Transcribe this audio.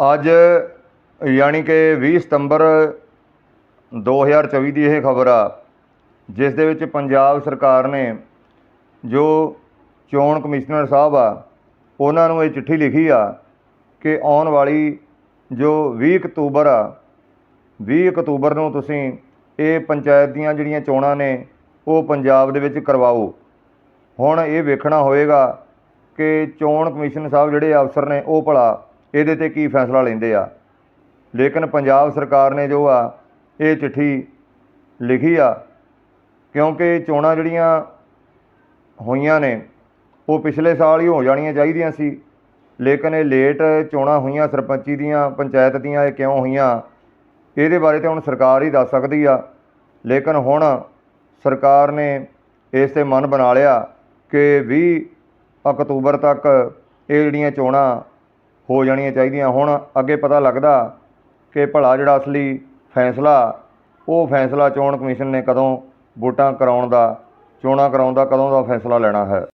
ਅੱਜ ਯਾਨੀ ਕਿ 20 ਸਤੰਬਰ 2024 ਦੀ ਇਹ ਖਬਰ ਆ, ਜਿਸ ਦੇ ਵਿੱਚ ਪੰਜਾਬ ਸਰਕਾਰ ਨੇ ਜੋ ਚੋਣ ਕਮਿਸ਼ਨਰ ਸਾਹਿਬ ਆ, ਉਹਨਾਂ ਨੂੰ ਇਹ ਚਿੱਠੀ ਲਿਖੀ ਆ ਕਿ ਆਉਣ ਵਾਲੀ ਜੋ 20 ਅਕਤੂਬਰ ਆ 20 ਅਕਤੂਬਰ ਨੂੰ ਤੁਸੀਂ ਇਹ ਪੰਚਾਇਤ ਦੀਆਂ ਜਿਹੜੀਆਂ ਚੋਣਾਂ ਨੇ, ਉਹ ਪੰਜਾਬ ਦੇ ਵਿੱਚ ਕਰਵਾਓ। ਹੁਣ ਇਹ ਵੇਖਣਾ ਹੋਏਗਾ ਕਿ ਚੋਣ ਕਮਿਸ਼ਨ ਸਾਹਿਬ ਜਿਹੜੇ ਅਫਸਰ ਨੇ, ਉਹ ਭਲਾ ਇਹਦੇ ਤੇ ਕੀ ਫੈਸਲਾ ਲੈਂਦੇ ਆ? ਲੇਕਿਨ ਪੰਜਾਬ ਸਰਕਾਰ ਨੇ ਜੋ ਆ, ਇਹ ਚਿੱਠੀ ਲਿਖੀ ਆ, ਕਿਉਂਕਿ ਚੋਣਾਂ ਜਿਹੜੀਆਂ ਹੋਈਆਂ ਨੇ, ਉਹ ਪਿਛਲੇ ਸਾਲ ਹੀ ਹੋ ਜਾਣੀਆਂ ਚਾਹੀਦੀਆਂ ਸੀ। ਲੇਕਿਨ ਇਹ ਲੇਟ ਚੋਣਾਂ ਹੋਈਆਂ, ਸਰਪੰਚੀ ਦੀਆਂ, ਪੰਚਾਇਤ ਦੀਆਂ, ਇਹ ਕਿਉਂ ਹੋਈਆਂ? ਇਹਦੇ ਬਾਰੇ ਤਾਂ ਹੁਣ ਸਰਕਾਰ ਹੀ ਦੱਸ ਸਕਦੀ ਆ। ਲੇਕਿਨ ਹੁਣ ਸਰਕਾਰ ਨੇ ਇਸ ਤੇ ਮਨ ਬਣਾ ਲਿਆ ਕਿ 20 ਅਕਤੂਬਰ ਤੱਕ ਇਹ ਜਿਹੜੀਆਂ ਚੋਣਾਂ ਹੋ ਜਾਣੀਆਂ ਚਾਹੀਦੀਆਂ। ਹੁਣ ਅੱਗੇ ਪਤਾ ਲੱਗਦਾ ਕਿ ਭਲਾ ਜਿਹੜਾ ਅਸਲੀ ਫੈਸਲਾ, ਉਹ ਫੈਸਲਾ ਚੋਣ ਕਮਿਸ਼ਨ ਨੇ ਕਦੋਂ ਵੋਟਾਂ ਕਰਾਉਣ ਦਾ, ਚੋਣਾਂ ਕਰਾਉਣ ਦਾ, ਕਦੋਂ ਦਾ ਫੈਸਲਾ ਲੈਣਾ ਹੈ।